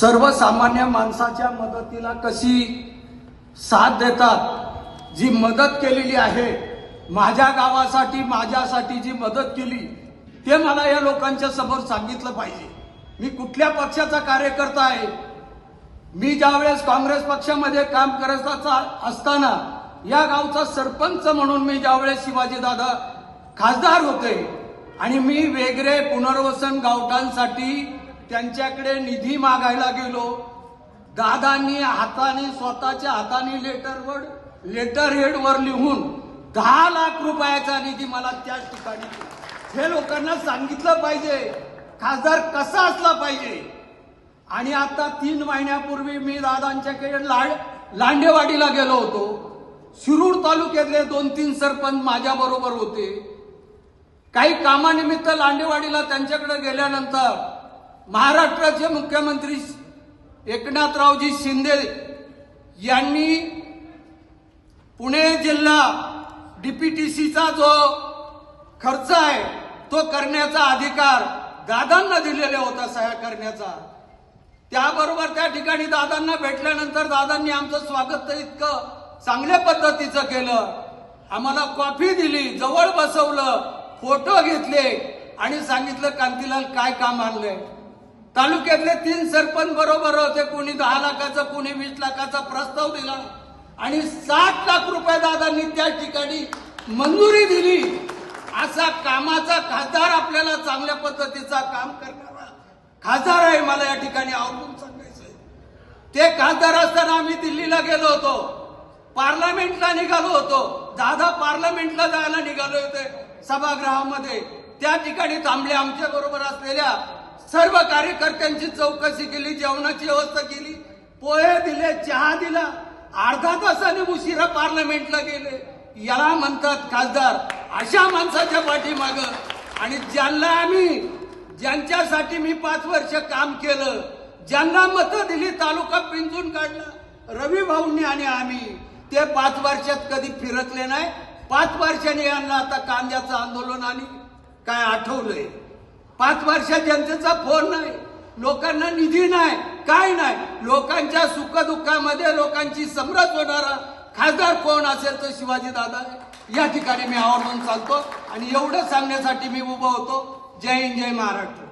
सर्वसामान्य माणसाच्या मदतीला कशी साथ देतात जी मदत केलेली आहे माझ्या गावासाठी माझ्यासाठी जी मदत केली ते मला या लोकांच्या समोर सांगितलं पाहिजे. मी कुठल्या पक्षाचा कार्यकर्ता आहे? मी ज्यावेळेस काँग्रेस पक्षामध्ये काम करत असताना या गावचा सरपंच म्हणून मी ज्यावेळेस शिवाजीदादा खासदार होते आणि मी वेगळे पुनर्वसन गावठांसाठी त्यांच्याकडे निधी मागायला गेलो. दादांनी हाताने स्वतःच्या हाताने लेटरवर लेटर हेडवर लिहून दहा लाख रुपयाचा निधी मला त्याच ठिकाणी हे लोकांना सांगितलं पाहिजे. खासदार कसा असला पाहिजे? आणि आता तीन महिन्यापूर्वी मी दादांच्याकडे लाड लांडेवाडीला गेलो होतो. शिरूर तालुक्यातले दोन तीन सरपंच माझ्या बरोबर होते. काही कामानिमित्त लांडेवाडीला त्यांच्याकडे गेल्यानंतर महाराष्ट्राचे मुख्यमंत्री एकनाथरावजी शिंदे यांनी पुणे जिल्हा डीपीटीसीचा जो खर्च आहे तो करण्याचा अधिकार दादांना दिलेला होता सह्या करण्याचा. त्याबरोबर त्या ठिकाणी दादांना भेटल्यानंतर दादांनी आमचं स्वागत तर इतकं चांगल्या पद्धतीचं केलं. आम्हाला कॉफी दिली जवळ बसवलं फोटो घेतले आणि सांगितलं कांतीलाल काय काम आणलंय? तालुक्यातले तीन सरपंच बरोबर होते. कोणी दहा लाखाचा कोणी वीस लाखाचा प्रस्ताव दिला. आणि सात लाख रुपये दादांनी त्या ठिकाणी मंजुरी दिली. असा कामाचा खासदार आपल्याला चांगल्या पद्धतीचा काम करणारा खासदार आहे मला या ठिकाणी आवडून सांगायचंय. ते खासदार असताना आम्ही दिल्लीला गेलो होतो. पार्लमेंटला निघालो होतो. दादा पार्लमेंटला जायला निघालो होते सभागृहामध्ये. त्या ठिकाणी थांबले आमच्या बरोबर असलेल्या सर्व कार्यकर्त्यांची चौकशी केली जेवणाची व्यवस्था केली पोहे दिले चहा दिला अर्धा तासाने उशिरा पार्लमेंटला गेले. याला म्हणतात खासदार अशा माणसाच्या पाठीमाग. आणि ज्यांना आम्ही ज्यांच्यासाठी मी पाच वर्ष काम केलं ज्यांना मतं दिली तालुका पिंजून काढला रवी भाऊंनी आणि आम्ही ते पाच वर्षात कधी फिरकले नाही. पाच वर्षांनी यांना आता कांद्याचं आंदोलन आणि काय आठवलंय. पाच वर्षात जनतेचा फोन नाही. लोकांना निधी नाही. काय नाही. लोकांच्या सुखदुःखामध्ये लोकांची समरस होणारा खासदार कोण असेल तर शिवाजी दादा या ठिकाणी मी आवर्जून चालतो आणि एवढं सांगण्यासाठी मी उभं होतो. जय हिंद जय महाराष्ट्र.